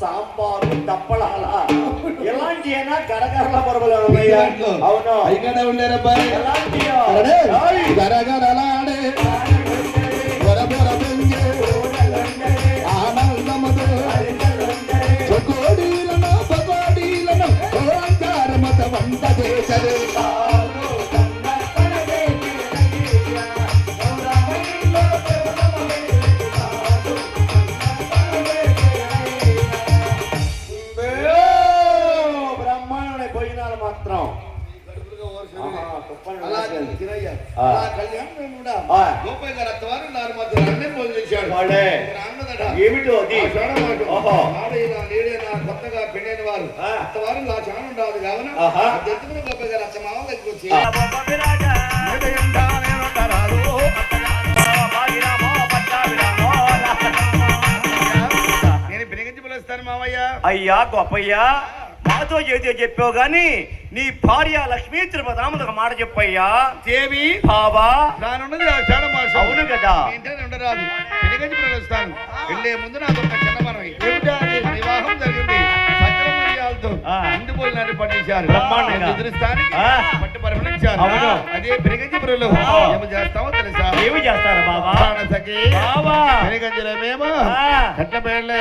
పప్పు సాంబారు దప్పలాల ఇలాంటి అయినా గరగరల పొరవలు ఉన్నాయా దాంట్లో. అవును ఇక్కడ ఉండేరబ్బాయి ఎలాంటియో? అరే, ఏయ్! గరగరలాడే, ఆహా, కుప్పని అలా వేసేది. తినయ్య. ఆ. అలా కళ్యాణం కూడా ఆ. గోపయ్య గారు అత్తవారు నాలుగు మధ్య అన్నే భోజనం చేశాడు. వాళ్ళే. ఇక్కడ అన్నదట. ఏమిటో అది నేడైనా కొత్తగా పెళ్ళైన వారు ఆ. అత్తవారు నా చాలా ఉండదు కావున ఆహా. దెత్తుకున్న గోపయ్య గారు అత్త మామ దగ్గరికి వచ్చి నేను పిలిగించి పిలుస్తాను మామయ్య అయ్యా గొప్పయ్యా మాతో ఏదో చెప్పావు గాని నీ భార్య లక్ష్మీ తిరుపతి ఒక మాట చెప్పయ్యా. దేవి బాబా అవును కదా. ఉండరాదు. వెళ్ళే ముందు నాకు ఒక చిన్న వివాహం జరిగింది. పట్టించారు. అదే. ఏమి చేస్తామో తెలుసా? ఏమి చేస్తారా బాబా మేము. కట్ల పేర్లే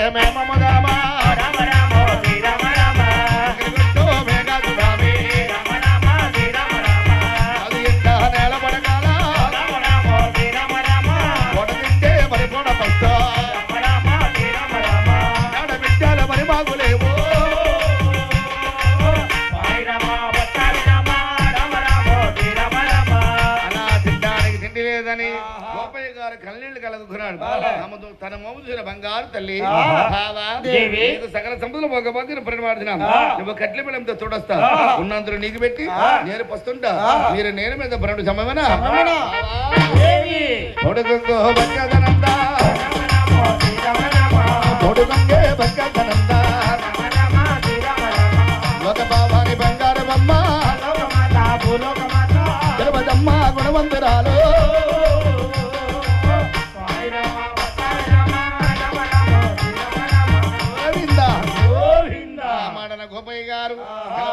లేదని గోపయ్య గారు కన్నీళ్ళు కలుగుతున్నాడు తన మోము చూసిన బంగారు తల్లి. నీకు సకల సంపదలు ఒక పక్కన పరిమాడుతున్నాం నువ్వు కట్ల బిళ్ళంతో తోడొస్తా ఉన్నందులో నీకు పెట్టి నేను పస్తుంటా. మీరు నేను మీద భరణు సమమనా? తొడుగంగో బక్కదనందా తొడుగంగే బక్కదనందా మాడన గోపయ్య గారు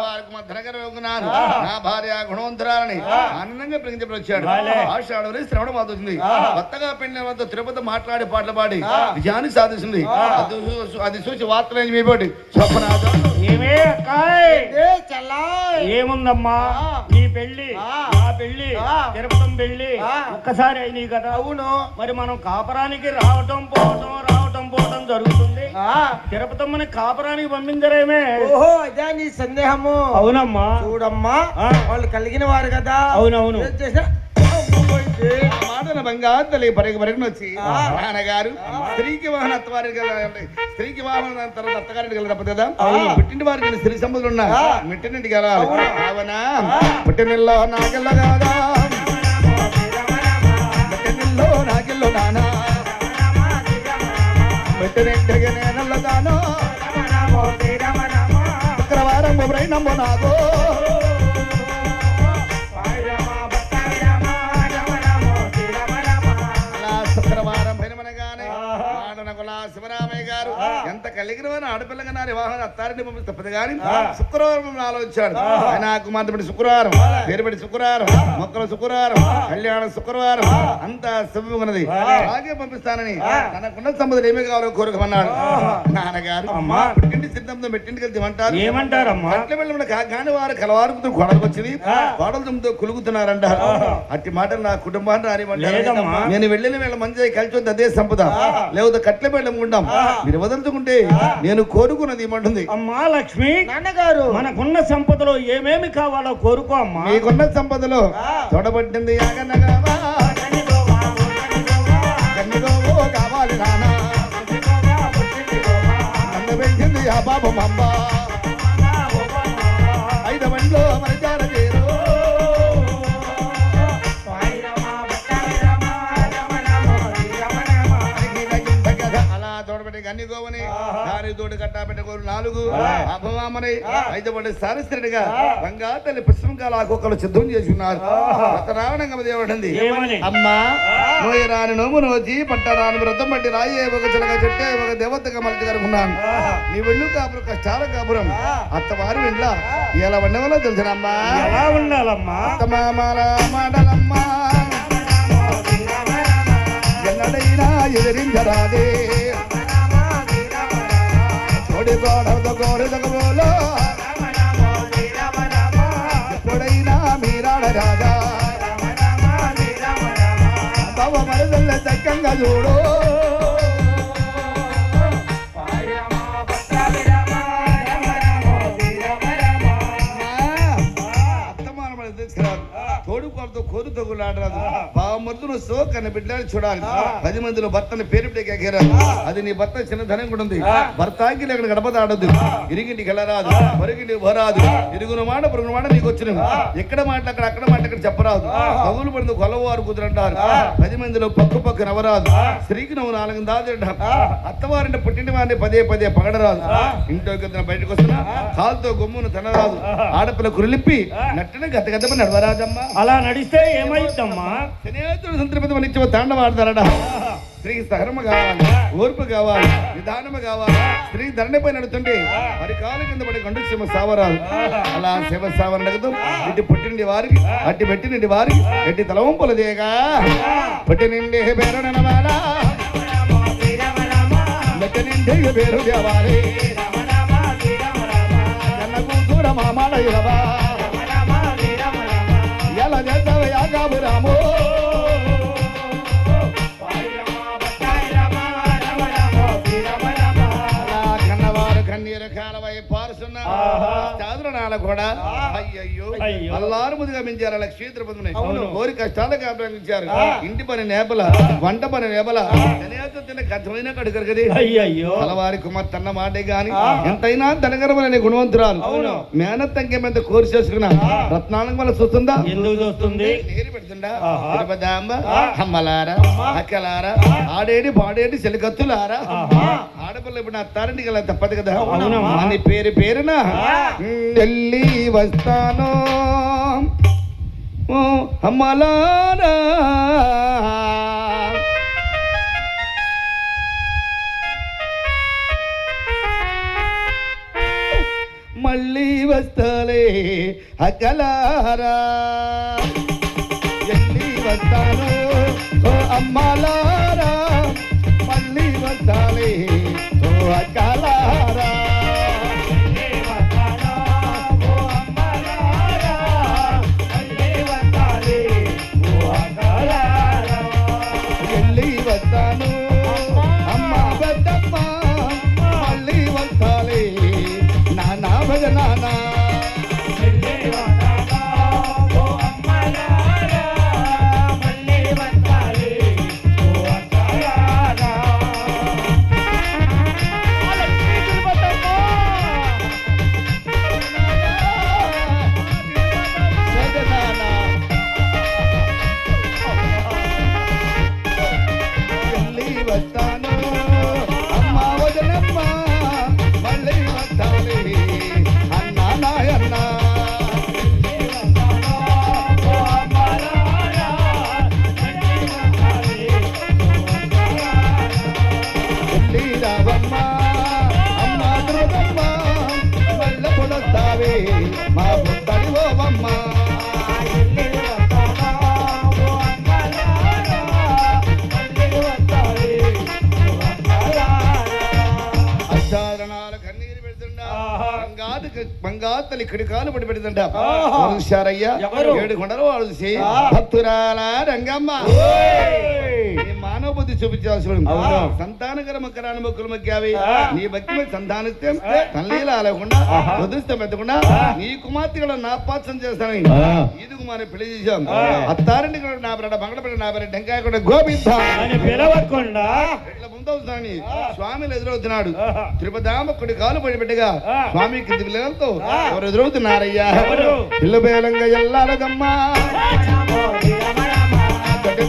వారికి మధ్యనగర ఉన్నారు నా భార్య గుణవంతురాలని ఆనందంగా ప్రకటించబడి వచ్చాడు. ఆషాఢుని శ్రవణ మాదుతుంది కొత్తగా పెళ్ళిన వద్ద తిరుపతి మాట్లాడి పాటలు పాడి విజయాన్ని సాధిస్తుంది. అది చూసి వార్తలు మీపోటి చెప్పనాథం ఏమే ఏముందమ్మా? తిరుపతం ఆ. ఒక్కసారి అయినాయి కదా. అవును. మరి మనం కాపరానికి రావటం పోవటం రావటం పోవటం జరుగుతుంది. ఆ. తిరుపతమ్మని కాపరానికి పంపించరేమే ఓహో అదే నీ సందేహము. అవునమ్మా. చూడమ్మా. వాళ్ళు కలిగిన వారు కదా. అవునవును. చేసినా. ఆ మాటన బంగారు తల్లి పరిగ పరిగణ వచ్చి. నాన్నగారు స్త్రీకి వాహన అత్తవారి స్త్రీకి వాహన తర్వాత అత్తగారికి వెళ్ళి తప్పదు కదా. పుట్టిన వారికి స్త్రీ సంపదలు ఉన్నా. మిట్టినింటికి వెళ్ళాలి అవును. పుట్టినల్లో నాకెళ్ళ కాదా పుట్టినల్లో నాకెళ్ళు నానా. పుట్టినింటికి నేనల్ల దానో శుక్రవారం నాగో. కలిగిన ఆడపిల్లగా నా వివాహం అత్తారిని పంపి తప్పదు కానీ శుక్రవారం ఆలోచించాడు ఆయన కుమార్తె పెట్టి శుక్రవారం పేరు పెట్టి శుక్రవారం మొక్కల శుక్రవారం కళ్యాణం శుక్రవారం అంతా శుభమున్నది అలాగే పంపిస్తానని తనకున్న సంపదలు ఏమి కావాలో కోరుకోమన్నాడు. నాన్నగారు అమ్మా. సిద్ధంతో మెట్టింటికి ఏమంటారు? ఏమంటారమ్మా? అట్ల వెళ్ళిన కాగాని వారు కలవారుతో వచ్చింది కులుగుతున్నారంటారు అట్టి మాటలు నా కుటుంబాన్ని నేను వెళ్ళిన వేళ మంచిగా కలిసి వద్ద అదే సంపద. లేకపోతే కట్ల వెళ్ళం ఉండాం మీరు వదులుతుంటే నేను కోరుకున్నది ఏమంటుంది? అమ్మా లక్ష్మి. నాన్నగారు. మనకున్న సంపదలో ఏమేమి కావాలో కోరుకో అమ్మా. మీకున్న సంపదలో తొడబట్టింది కన్నిగోవో కావాలి నానా. పెంచింది ఆ పాపం అమ్మ ఐదవంలో మరిచార చేరు. అలా తోడబెట్టి దాని కట్టా పెట్టగోరు నాలుగు అభవామని ఐదు పడి సారస్త్రుడిగా రంగా తల్లి పుష్పంకాల సిద్ధం చేసి ఉన్నారు. దేవుడంది ఏమని? అమ్మా నోయి రాని నోము నోచి పట్టరాని వ్రతం బట్టి రాయే ఒక చిలక చెట్టే ఒక దేవతగా మలిచి కనుకున్నాను నీ వెళ్ళు కాపురం కష్టాల కాపురం. అత్తవారు వెళ్ళ. ఇలా వండవలో తెలుసునమ్మా. ఎలా ఉండాలమ్మా అత్తమామల మాటలమ్మా. ఎన్నడైనా ఎదిరించరాదే. తోడి కోరిదగబోలో. ఎప్పుడైనా మరదల్ల చక్కంగా చూడు కోరు తగులాడరాదు. బావమరుదును సో కన్న బిడ్డని చూడాలి. పది మందిలో భర్తని పేరు ఎక్కారు అది నీ భర్త చిన్న ధనం కూడా ఉంది. భర్త ఆగి అక్కడ గడప దాడద్దు ఇరిగింటికి వెళ్ళరాదు పొరిగింటికి పోరాదు ఇరుగున మాట పొరుగున మాట నీకు వచ్చిన. ఎక్కడ మాటలు అక్కడ అక్కడ మాట అక్కడ చెప్పరాదు. కవులు పడింది కొలవారు కుదురంటారు పది మందిలో పక్కు పక్క నవరాదు. స్త్రీకి నువ్వు నాలుగు దాదంట అత్తవారింటి పుట్టిన వారిని పదే పదే పగడరాదు. ఇంట్లోకి బయటకు వస్తున్నా. కాలుతో గమ్మును తినరాదు. ఆడపిల్ల కురిలిప్పి నట్టిన గత గత నడవరాజమ్మా అలా నడిస్తే ఏమైద్దమ్మా స్నేహితుడు సంతృప్తి మనిచ్చి తాండవాడతారట స్త్రీకి సహనము కావాలి ఓర్పు కావాలి నిదానము కావాలి. స్త్రీ ధరణిపై నడుతుంటే మరి కాలు కింద పడి గండు శివ సావరాలు. అలా శివ సావర నగదు ఇటు పుట్టిండి వారికి అట్టి పెట్టినండి వారికి ఎట్టి తలవంపులు దేగా పుట్టినిండి పేరు ననవాలా నిండి పేరు దేవాలి. కూతుర మామాడ ఎలా చేస్తావు haga por amor. చాదురణాల కూడా అయ్యయ్యో. అయ్యో. అల్లారు ముదిగా మించారు లక్ష్మీ తిరుపతిని అవును. కోరి కష్టాలకు ఆప్రాయించారు ఇంటి పని నేపల వంట పని నేపల. తిన్న కథమైన కడుకరు కదే. అయ్యయ్యో. అలవారి కుమార్ తన్న మాటే గాని ఎంతైనా ధనగరమనే గుణవంతురాలు. అవును. మేనత్తంకే మీద కోర్సు చేసుకున్నా రత్నాలకు వల్ల చూస్తుందా? ఎందుకు చూస్తుంది? తిరుపతాంబ అమ్మలారా అక్కలారా ఆడేడి పాడేడి చెలికత్తులారా ఆడపిల్ల ఇప్పుడు అత్తారింటికి వెళ్ళా తప్పదు కదా. అని పేరు పేరున? వెళ్ళి వస్తాను. అమ్మలారా మళ్ళీ వస్తాలే అక్కలారా ఎల్లి వస్తాను ఓ అమ్మలారా మళ్ళీ వస్తాలే ఓ అక్కలారా బంగారు తల్లి కడికాలు పడి పెడుతుండా ఆహా. చూశారయ్యా? ఏడు కొండలు వాళ్ళు. భక్తురాల రంగమ్మ. మానవ బుద్ధి చూపించాల్సి ఉంది. అవును. సంతానకర మకరాని మొక్కులు మొక్కావి. నీ భక్తి మీద సంతానిస్తే తల్లీలా లేకుండా ఆహా. వదిలిస్తే పెట్టకుండా. నీ కుమార్తెగా నాపాత్సం చేస్తాను. ఇది కుమారి పెళ్ళి చేశాం. అత్తారింటి కూడా నా బిడ్డ బంగళ బిడ్డ నా బిడ్డ టెంకాయ కూడా గోపిద్దాం పిలవకుండా ముందవుతాని స్వామిని ఎదురవుతున్నాడు ఆహా. తిరుపతామకుడి కాలు పడి బిడ్డగా ఆ. స్వామి కింది పిల్లలతో. ఎవరు ఎదురవుతున్నారయ్యా? పిల్ల బేలంగా ఎల్లాలదమ్మా గడ్డి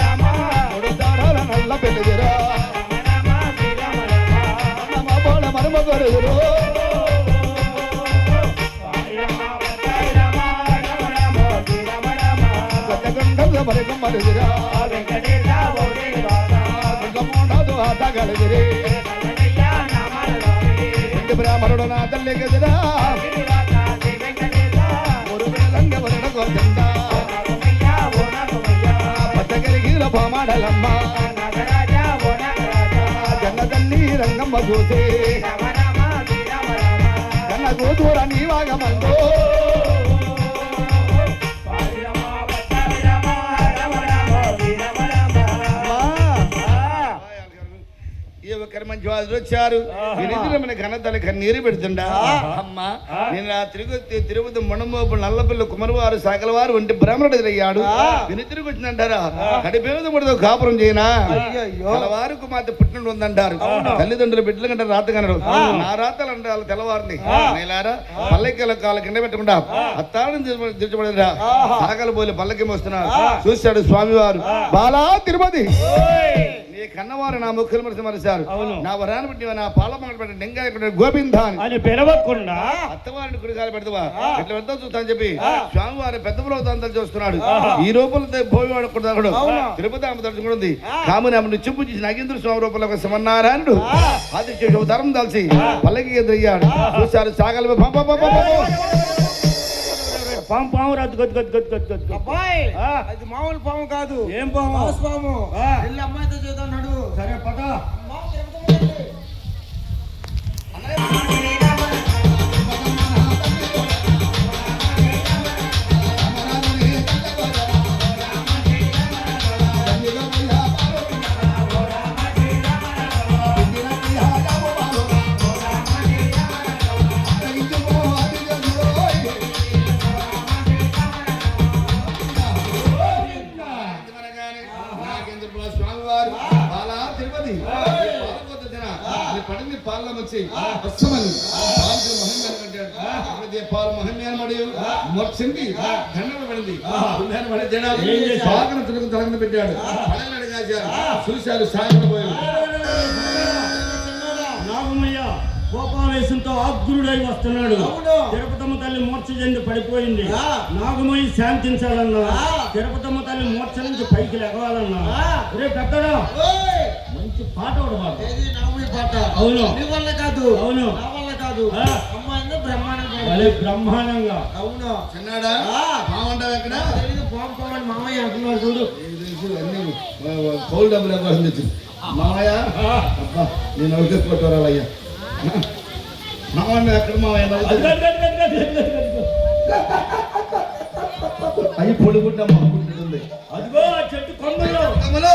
రామ మూడు దారాల నల్ల పెళ్ళిదిరా. రామ శ్రీ రామ రామ నమ బోళ మరుమ గొరుగురు సాయి రామ సాయి రామ రామ రామ శ్రీ రంగమ్మ చూసి కూతుర నీవాగమందో. ఈ ఒక్కరి మంచి వాళ్ళు వచ్చారు మన ఘనతల కన్నీరు పెడుతుండా? అమ్మా. నేను ఆ తిరుపతి తిరుపతి మొండమోపు నల్లపిల్ల కుమరవారు సకలవారు వంటి బ్రాహ్మణుడు ఎదురయ్యాడు వినితిరికి వచ్చిందంటారా? కడిపేద ముడితో కాపురం చేయనా. తెల్లవారు కుమార్తె పుట్టినట్టు ఉందంటారు. తల్లిదండ్రులు బిడ్డలు కంటారు రాత కనరు. నా రాతలు అంటారు తెల్లవారిని. నేలారా పల్లెకి కాల కింద పెట్టకుండా అత్తాడని దించబడిరా సాగలు పోలి పల్లకి వస్తున్నారు. చూశాడు స్వామివారు. బాలా తిరుపతి. కన్నవారు నా ముక్కులు మరిసి మరిశారు. నా వరాన్ని బట్టి నా పాల మంగళ పెట్టి నింగా గోవింద అని అని పిలవకుండా అత్తవారిని కుడికాలు పెడతావా ఇట్లా వెళ్తా చూస్తాను చెప్పి స్వామివారి పెద్ద బ్రహ్మతాంతలు చూస్తున్నాడు. ఈ రూపంలో భోగివాడు కొడతాడు తిరుపతి ఆమె తడుచుకుంది కాముని ఆమె నిత్యం పూజించి నాగేంద్ర స్వామి రూపంలో ఒక శివనారాయణుడు ఆదిత్య ధరం దాల్చి పల్లకి ఎదురయ్యాడు. చూశారు సాగలు పాము పాము రాదు గొద్దు గొద్దు గొద్దు గొద్దు గొద్దు. అబ్బాయి ఆ. అది మామూలు పాము కాదు. ఏం పాము? పాము. అమ్మాయితో చూద్దాడు సరే పద. మొచ్చింది దండం పడింది. పుణ్యాన్ని పడి జనాలు ఏం చేశారు? పాకన తిరుగు తలంగా పెట్టాడు. చూశారు సాగన పోయారు. నాగమయ్య కోపావేశంతో ఆగ్రుడై వస్తున్నాడు. తిరుపతమ్మ తల్లి మూర్ఛ చెంది పడిపోయింది. ఆ. నాగమయ్య శాంతించాలన్నా. తిరుపతమ్మ తల్లి మూర్ఛ నుంచి పైకి లెగవాలన్నా. రే పెద్దడా! మంచి పాట ఒకటి పాట? అవును. నీ వల్ల కాదు. అవును. నా వల్ల కాదు. భలే బ్రహ్మాండంగా. అవును. చిన్నాడా? ఆ. బాగుంటావు ఎక్కడ పాము అని మామయ్య అంటున్నాడు చూడు. తెలుసు అన్ని పౌలు డబ్బులు కోసం తెచ్చింది మామయ్య? అబ్బా నేను అవకే కొట్టారయ్యా మామయ్య ఎక్కడ మామయ్య అది. అయ్యి పొడిగుడ్డ మాకుంటుంది అదిగో ఆ చెట్టు కొమ్మల్లో అమలు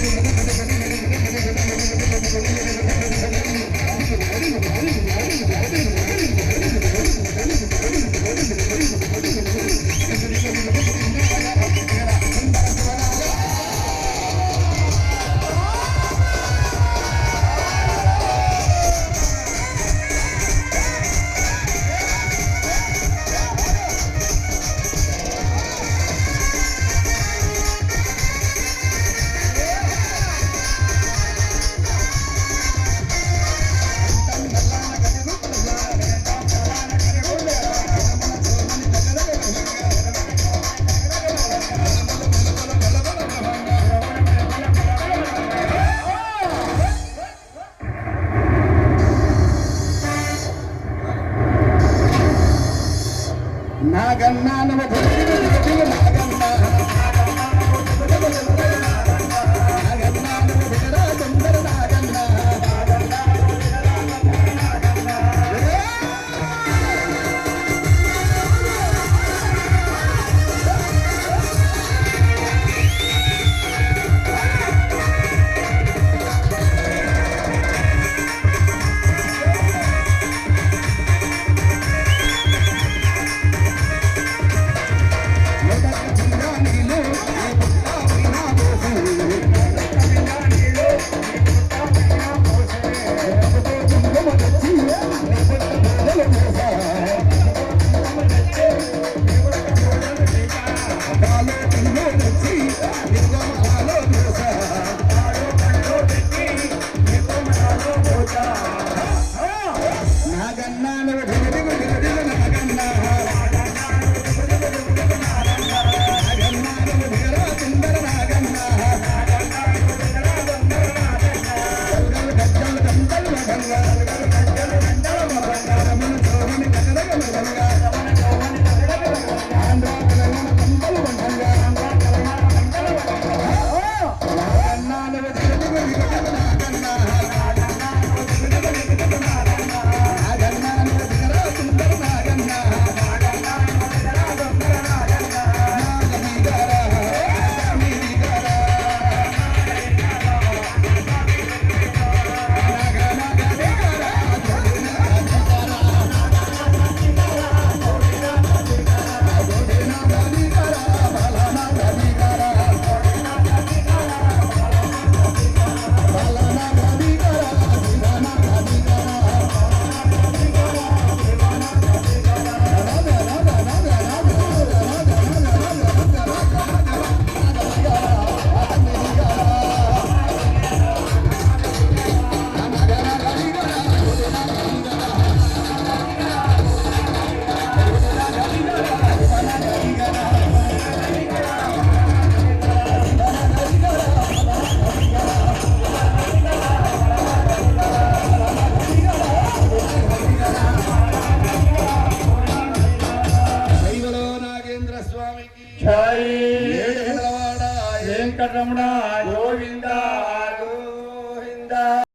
Obrigado.